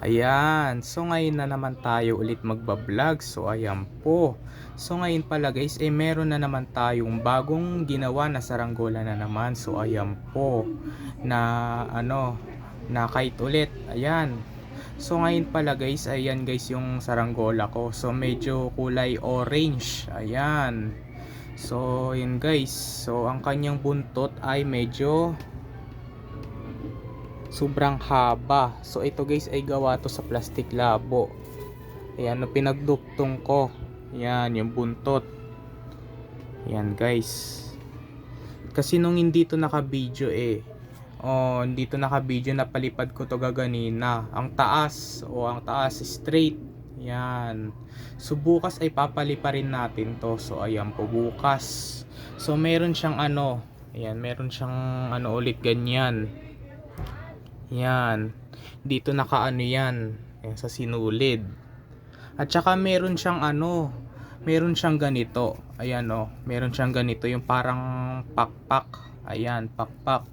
Ayan, so ngayon na naman tayo ulit magbablog. So ayan po. So ngayon pala guys, eh meron na naman tayong bagong ginawa na saranggola na naman. So ayan po na ano, na kite ulit. Ayan. So ngayon pala guys, ayan guys yung saranggola ko. So medyo kulay orange. Ayan. So yun guys. So ang kanyang buntot ay medyo sobrang haba. So ito guys ay gawa to sa plastic labo. Ayan, no, pinagduktong ko. Ayan, yung buntot. Ayan guys. Kasi nung hindi to naka-video eh. Oh, hindi to naka-video napalipad ko to gaganina. Ang taas, o ang taas straight. Ayan. So bukas ay papalipa rin natin to. So ayan po bukas. So meron siyang ano, ayan, meron siyang ano ulit ganyan. Yan. Dito nakaano yan. Yan sa sinulid. At saka meron siyang ano. Meron siyang ganito. Ayan. Oh, meron siyang ganito. Yung parang pakpak. Ayan. Pakpak.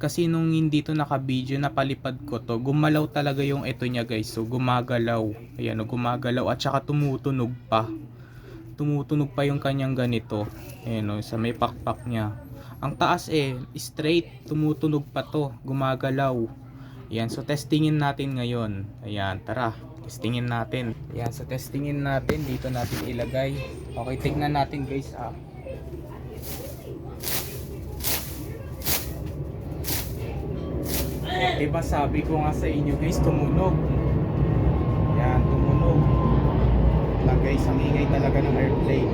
Kasi nung hindi to naka-video napalipad ko to, gumalaw talaga yung ito niya guys. So gumagalaw. Ayan. Oh, gumagalaw. At saka tumutunog pa. Tumutunog pa yung kanyang ganito. Ayan. Oh, sa may pakpak niya. Ang taas eh. Straight. Tumutunog pa to. Gumagalaw. Yan, so testingin natin ngayon. Ayan, tara. Testingin natin. Ayan, so testingin natin. Dito natin ilagay. Okay, tignan natin guys. Ah. Diba sabi ko nga sa inyo guys, tumunog. Yan, tumunog. Lang guys, ang talaga ng airplane.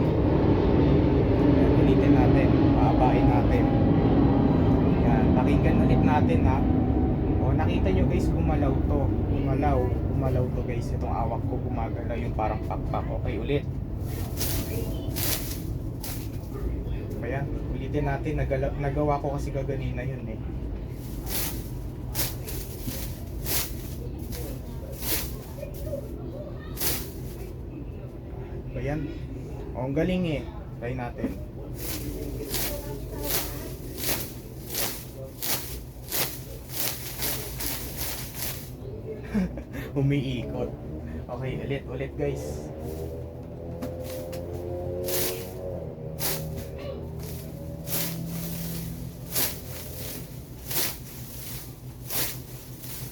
Yan, ulitin natin. Paabain natin. Yan, pakinggan ulit natin ha. O, nakita nyo guys, gumalaw to. Gumalaw. Gumalaw to guys. Itong awak ko gumagalaw yung parang pakpak. Okay, ulit. Ayan, ulitin natin. Nagala, nagawa ko kasi gaganina yun eh. Ayan. O, ang galing eh. Try natin. Umiikot. Okay, ulit, ulit guys.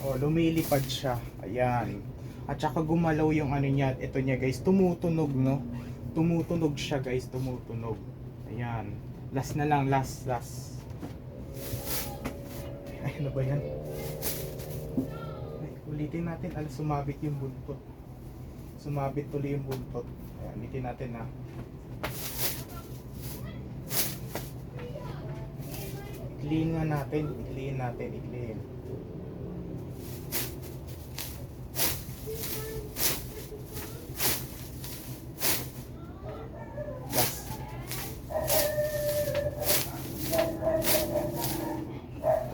Oh, lumilipad siya. Ayan. At saka gumalaw yung ano niya, ito niya guys, tumutunog no. Tumutunog siya guys, tumutunog. Ayan. Last na lang, last, last. Ay, ano ba yan? Ulitin natin, al sumabit yung buntot. Sumabit tuloy yung buntot. Ayan, ulitin natin na. I-clean nga natin, i-clean natin. Last.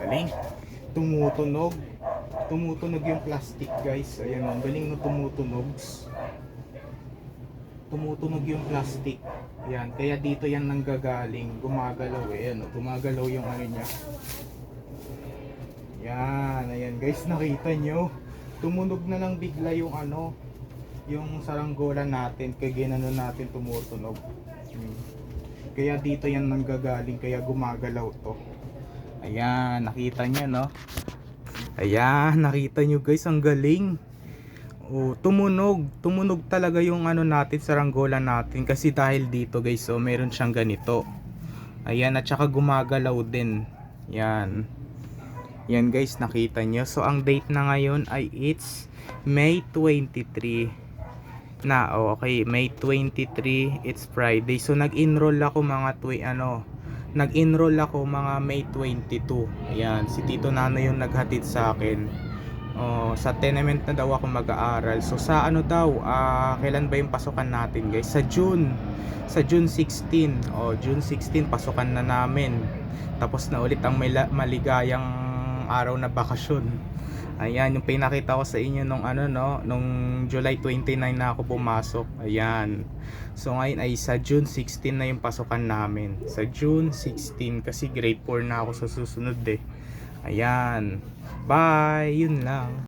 Galing. Tumutunog. Tumutunog yung plastic guys. Ayan ang galing na tumutunog. Tumutunog yung plastic. Ayan, kaya dito yan nanggagaling. Gumagalaw eh. Ayan o, gumagalaw yung ano niya. Yan, ayan guys, nakita nyo. Tumunog na lang bigla yung ano, yung saranggola natin. Kaya ginano natin tumutunog. Hmm. Kaya dito yan nanggagaling, kaya gumagalaw to. Ayan, nakita nyo no? Ayan, nakita nyo guys, ang galing. Oh, tumunog, tumunog talaga yung ano natin, saranggola natin kasi dahil dito guys, so meron siyang ganito. Ayan, at saka gumagalaw din. Yan. Yan guys, nakita nyo. So ang date na ngayon ay it's May 23 na oh, okay May 23 it's Friday so nag-enroll ako mga twi ano nag-enroll ako mga May 22 ayan si Tito Nano yung naghatid sa akin. Oh, sa tenement na daw ako mag-aaral. So sa ano daw ah, kailan ba yung pasukan natin guys? Sa June. Sa June 16 oh June 16 pasukan na namin. Tapos na ulit ang maligayang araw na bakasyon Ayan, yung pinakita ko sa inyo nung ano no, nung July 29 na ako pumasok. Ayan. So ngayon ay sa June 16 na yung pasukan namin. Sa June 16 kasi grade 4 na ako sa susunod eh. Ayan. Bye, yun lang.